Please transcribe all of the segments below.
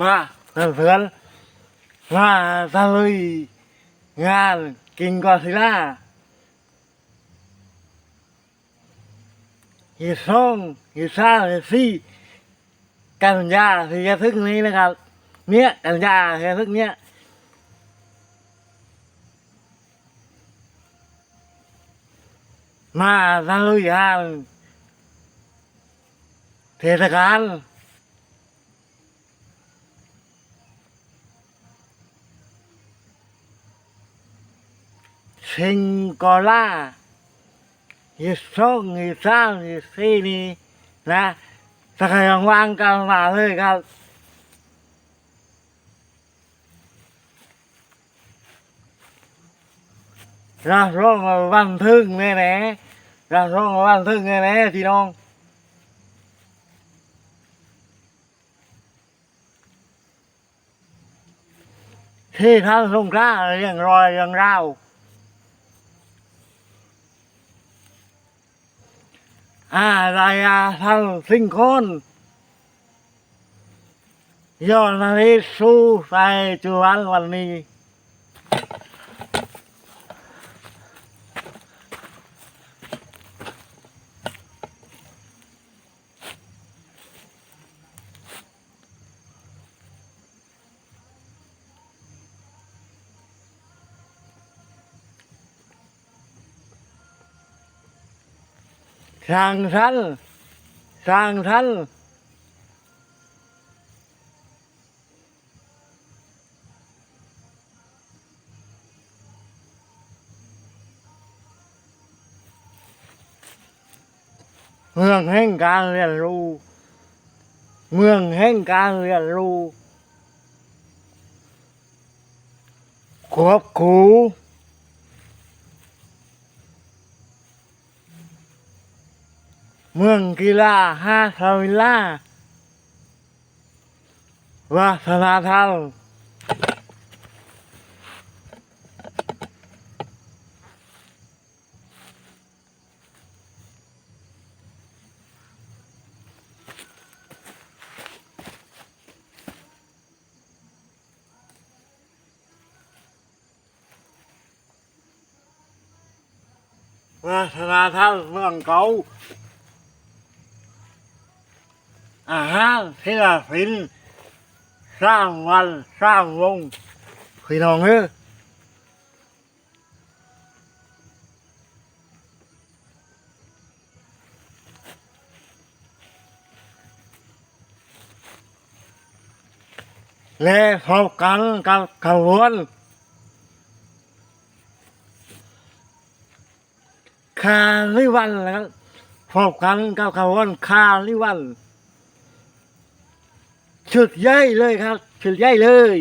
มาเพื่อนมาตะลุยงานกินกอซิล่าฮีซองฮีซ่าฮีซี่กันยาที่จะถึงนี้นะครับเนี้ยกันยาที่จะถึงเนี้ยมาตะลุยงานเทศกาล ซิงโกล่าฮิสซงฮิซ่าฮิซี่นี่นะถ้าใครว่างกันมาเลยครับเราร้องมาบันทึกแน่แน่ๆเราร้องมาบันทึกแน่แน่ๆพี่น้องที่ท่านทรงกล้าเรียงรอยเรียงราว อะไรอะท่านสิ่งคนยอดนาฬิสู้ใส่จวนวันนี้ สร้างท่านสร้างท่านเมืองแห่งการเรียนรู้ เมืองแห่งการเรียนรู้ควบคู่ เมืองกีฬาห้าทวิลล่าวาสนาธรรมวาสนาธรรมเมืองเก่า อาหารศิลปินสร้างวันสร้างวงพี่น้องเอ้ยและพบกันกับขบวนคาริวันนะครับพบกันกับขบวนคาริวัน ชุดใหญ่เลยครับชุดใหญ่เลย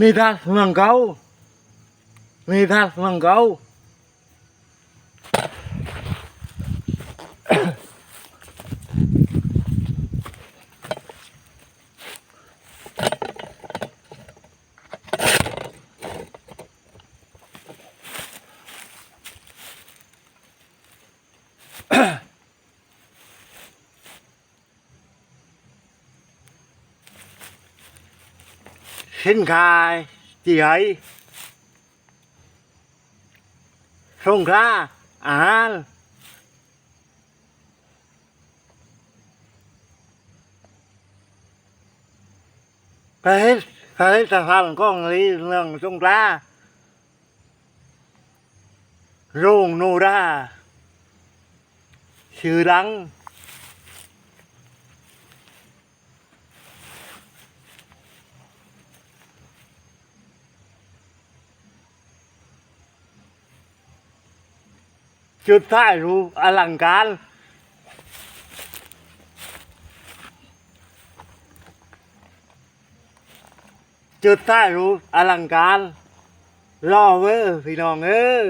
มีทัศน์เมืองเก่ามีทัศน์เมืองเก่า สินค้าที่ไหนสงขลาอาหารผลิตผลิตภัณฑ์ของลีเรื่องสงขลาโรงโนราชื่อดัง จุดท้ายรูปอลังการจุดท้ายรูปอลังการรอเว้อพี่น้องเอ้ย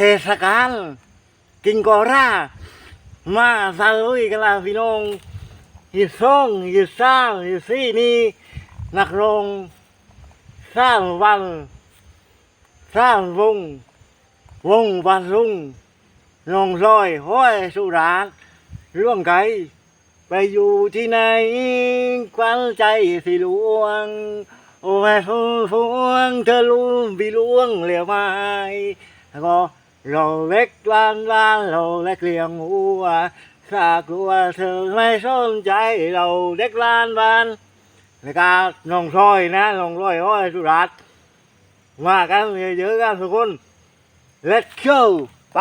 เทศกาลกินกอร่ามาซาลุยกันละพี่น้องยีซ่องยีซ่ายีซี่นี่นักร้องสร้างวันสร้างวง วงวันรุ่งลงรอยห้อยสุราษฎร์ร่วงไกลไปอยู่ที่ไหนควันใจสิลวง โอ้ยฟูฟวงเธอรู้พี่ลวงเหลียวไม้แล้วก็ เราเล็กล้านล้านเราเล็กเลี้ยงหัวถ้ากลัวเธอไม่สนใจเราเล็กล้านบ้านแล้วก็น้องซอยนะน้องร้อยห้อยสุรัตมากันเยอะๆกันทุกคน let's go ไป